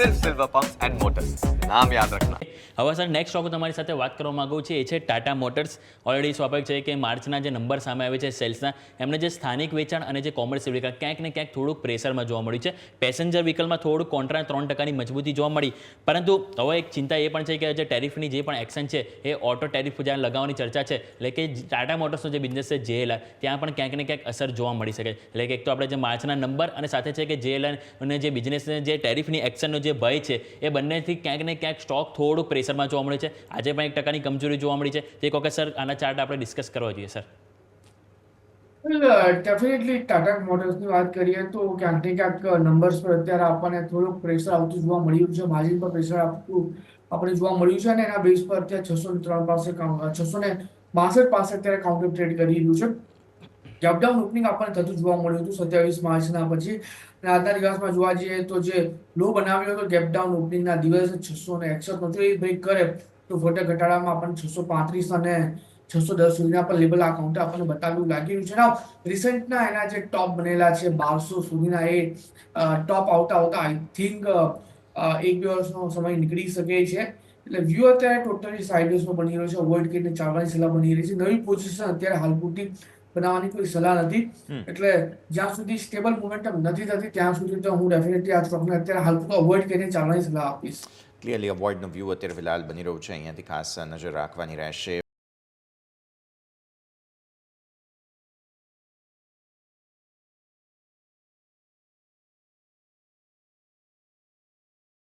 સિર્ફ silver pumps and motors નામ યાદ રાખના. હવે સર નેક્સ્ટ ટોપિક તમારી સાથે વાત કરવા માંગુ છું. એ છે ટાટા મોટર્સ ઓલરેડી સ્વાભાવિક છે કે માર્ચના જે નંબર સામે આવે છે સેલ્સના એમને જે સ્થાનિક વેચાણ અને જે કોમર્સ વ્હીકલ ક્યાંક ને ક્યાંક થોડુંક પ્રેશરમાં જોવા મળ્યું છે. પેસેન્જર વ્હીકલમાં થોડુંક કોન્ટ્રા ત્રણ ટકાની મજબૂતી જોવા મળી. પરંતુ હવે એક ચિંતા એ પણ છે કે જે ટેરિફની જે પણ એક્શન છે, એ ઓટો ટેરિફ જ્યાં લગાવવાની ચર્ચા છે, એટલે કે ટાટા મોટર્સનો જે બિઝનેસ છે જેએલઆર ત્યાં પણ ક્યાંક ને ક્યાંક અસર જોવા મળી શકે એટલે કે એક તો આપણે જે માર્ચના નંબર અને સાથે છે કે જેએલઆર અને જે બિઝનેસને જે ટેરિફની એક્શનનો જે ભય છે, એ બંનેથી ક્યાંક ને ક્યાંક સ્ટોક થોડુંક પ્રેશરમાં જોવા મળે છે. આજે પણ એક ટકાની કમજોરી જોવા મળી છે. તે કહો કે સર આના ચાર્ટ આપણે ડિસ્કસ કરવા જોઈએ સર ડેફિનેટલી ટાટા મોટર્સની વાત કરીએ તો ક્યાંક ને ક્યાંક નંબર્સ પર અત્યારે આપણને થોડુંક પ્રેશર આવતું જોવા મળ્યું છે. માર્જિન પર પ્રેશર આપતું આપણે જોવા મળ્યું છે અને એના બેઝ પર અત્યારે છસો ત્રણ પાસે છસો ને બાસઠ પાસે અત્યારે કાઉન્ટર ટ્રેડ કરી રહ્યું છે. ગેપડાઉન ઓપનિંગ આપણને થતું જોવા મળ્યું હતું સત્યાવીસ માર્ચના પછી. અને આજના દિવસમાં જોવા જઈએ તો જે લો બનાવ્યો હતો ગેપડાઉન ઓપનિંગના દિવસે છસો ને એકસઠ જો એ બ્રેક કરે તો ફોટા ઘટાડામાં આપણને છસો પાંત્રીસ અને છસો દસ સુધીના પર લેવલ આ કાઉન્ટર આપણને બતાવ્યું લાગી રહ્યું છે. ના રિસેન્ટના એના જે ટોપ બનેલા છે બારસો સુધીના એ ટોપ આવતા આવતા આઈ થિંક એક બે વર્ષનો સમય નીકળી શકે છે. એટલે વ્યૂ અત્યારે ટોટલી સાઇડવેઝમાં બની રહ્યો છે. અવોઇડ કરીને ચાલવાની સલાહ બની રહી છે. નવી પોઝિશન અત્યારે હાલ પૂરતી બનાવવાની કોઈ સલાહ નથી. એટલે જ્યાં સુધી સ્ટેબલ મોમેન્ટમ નથી થતી ત્યાં સુધી તો હું ડેફિનેટલી આ સ્ટોકને અત્યારે હાલ પૂરતો અવોઇડ કરીને ચાલવાની સલાહ આપીશ. ક્લિયરલી અવોઇડનો વ્યૂ અત્યારે ફિલહાલ બની રહ્યો છે. અહીંયાથી ખાસ નજર રાખવાની રહેશે.